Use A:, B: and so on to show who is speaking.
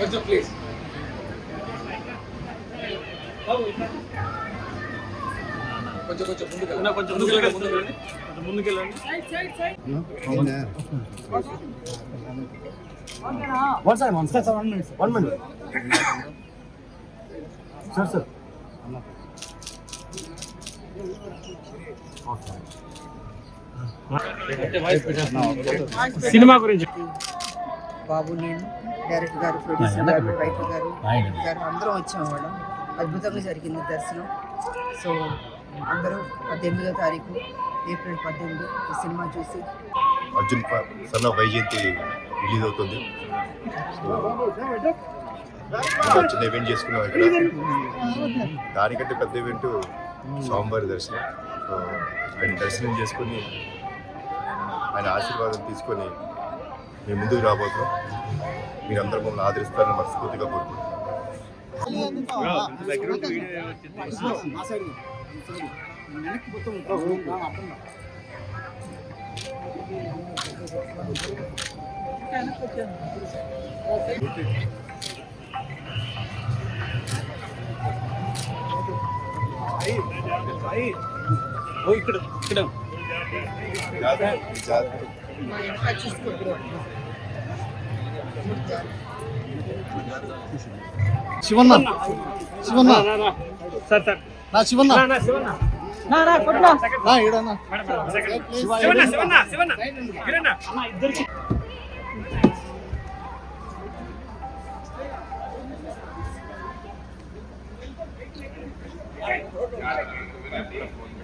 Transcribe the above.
A: కొంచెం
B: ప్లీజ్ కొంచెం కొంచెం
C: ముందుకు కొంచెం ముందుకు ముందుకు ముందుకెళ్ళండి. సార్ సార్
B: సినిమా గురించి.
D: బాబు నేను డైరెక్టర్ గారు ప్రొడ్యూసర్ గారు రైటర్ గారు గారు అందరం వచ్చాం మేడం. అద్భుతంగా జరిగింది దర్శనం. సో అందరూ పద్దెనిమిదో తారీఖు ఏప్రిల్ పద్దెనిమిది ఈ సినిమా చూసి.
E: అర్జున్ ప- సన్ ఆఫ్ వైజయంతి రిలీజ్ అవుతుంది. చిన్న ఈవెంట్ చేసుకున్నాం ఇక్కడ. దానికంటే పెద్ద ఈవెంట్ స్వామివారి దర్శనం. ఆయన దర్శనం చేసుకొని ఆయన ఆశీర్వాదం తీసుకొని మేము ముందుకు రాబోతున్నాం మీరందరూ మమ్మల్ని ఆదరిస్తారని మనస్ఫూర్తిగా కోరుకుంటున్నాం
B: ఓ ఇక్కడ ఇక్కడ
C: శివన్న. శివన్న.
B: Sir sir.
C: నా శివన్న.
B: నా, నా,
C: నా ఈడన్నా.
B: శివన్న శివన్న శివన్న. గిరన్న అన్న ఇద్దరికి.